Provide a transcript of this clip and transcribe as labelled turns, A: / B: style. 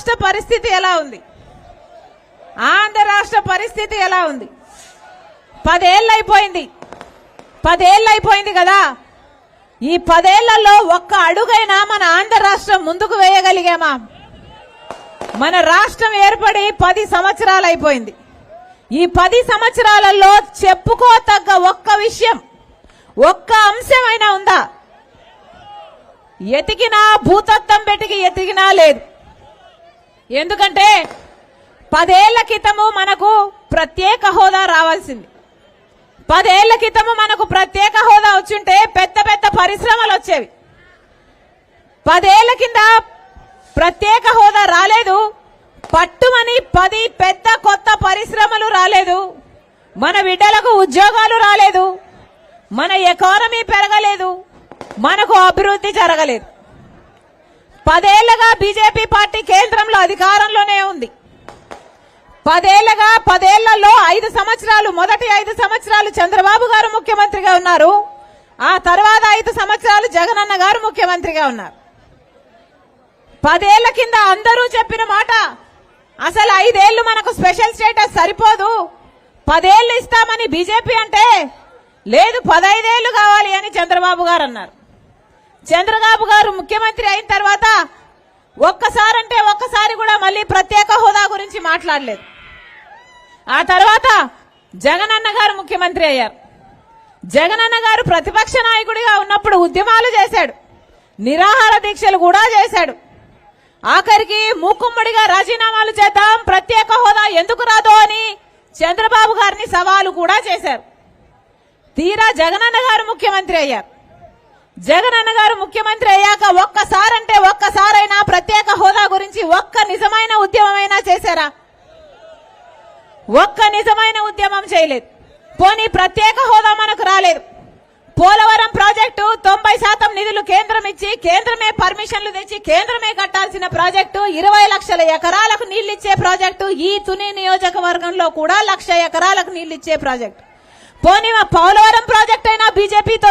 A: రాష్ట్ర పరిస్థితి ఎలా ఉంది? ఆంధ్ర రాష్ట్ర పరిస్థితి ఎలా ఉంది? పదేళ్ళు అయిపోయింది పదేళ్ళు అయిపోయింది కదా? ఈ పదేళ్ళలో ఒక్క అడుగైనా మన ఆంధ్ర రాష్ట్రం ముందుకు వేయగలిగామా? మన రాష్ట్రం ఏర్పడి పది సంవత్సరాలు అయిపోయింది ఈ పది సంవత్సరాలలో చెప్పుకోతగ్గ ఒక్క విషయం ఒక్క అంశమైనా ఉందా? ఎతికినా భూతత్వం పెట్టికి ఎతికినా లేదు. ఎందుకంటే పదేళ్ళ క్రితము మనకు ప్రత్యేక హోదా రావాల్సింది. పదేళ్ళ క్రితము మనకు ప్రత్యేక హోదా వచ్చుంటే పెద్ద పెద్ద పరిశ్రమలు వచ్చేవి. పదేళ్ళ కింద ప్రత్యేక హోదా రాలేదు. పట్టుమని పది పెద్ద కొత్త పరిశ్రమలు రాలేదు. మన బిడ్డలకు ఉద్యోగాలు రాలేదు. మన ఎకానమీ పెరగలేదు. మనకు అభివృద్ధి జరగలేదు. పదేళ్ళగా బీజేపీ పార్టీ కేంద్రంలో అధికారంలోనే ఉంది. పదేళ్ళగా పదేళ్ళలో ఐదు సంవత్సరాలు మొదటి ఐదు సంవత్సరాలు చంద్రబాబు గారు ముఖ్యమంత్రిగా ఉన్నారు. ఆ తర్వాత ఐదు సంవత్సరాలు జగనన్న గారు ముఖ్యమంత్రిగా ఉన్నారు. పదేళ్ళ కింద అందరూ చెప్పిన మాట అసలు ఐదేళ్ళు మనకు స్పెషల్ స్టేటస్ సరిపోదు. పదేళ్ళు ఇస్తామని బీజేపీ అంటే లేదు పదైదేళ్ళు కావాలి అని చంద్రబాబు గారు అన్నారు. చంద్రబాబు గారు ముఖ్యమంత్రి అయిన తర్వాత ఒక్కసారంటే ఒక్కసారి కూడా మళ్ళీ ప్రత్యేక హోదా గురించి మాట్లాడలేదు. ఆ తర్వాత జగనన్న గారు ముఖ్యమంత్రి అయ్యారు. జగనన్న గారు ప్రతిపక్ష నాయకుడిగా ఉన్నప్పుడు ఉద్యమాలు చేశాడు. నిరాహార దీక్షలు కూడా చేశాడు. ఆఖరికి మూకుమ్మడిగా రాజీనామాలు చేద్దాం ప్రత్యేక హోదా ఎందుకు రాదో అని చంద్రబాబు గారిని సవాలు కూడా చేశారు. తీరా జగనన్న గారు ముఖ్యమంత్రి అయ్యారు. జగనన్న గారు ముఖ్యమంత్రి అయ్యాక ఒక్కసారంటే ఒక్కసారైనా ప్రత్యేక హోదా గురించి ఒక్క నిజమైన ఉద్యమమైనా చేశారా? ఒక్క నిజమైన ఉద్యమం చేయలేదు. పోనీ ప్రత్యేక హోదా మనకు రాలేదు. పోలవరం ప్రాజెక్టు తొంభై శాతం నిధులు కేంద్రం ఇచ్చి కేంద్రమే పర్మిషన్లు తెచ్చి కేంద్రమే కట్టాల్సిన ప్రాజెక్టు ఇరవై లక్షల ఎకరాలకు నీళ్ళిచ్చే ప్రాజెక్టు ఈ తుని నియోజకవర్గంలో కూడా లక్ష ఎకరాలకు నీళ్ళిచ్చే ప్రాజెక్టు. పోనీ పోలవరం ప్రాజెక్ట్ అయినా బీజేపీతో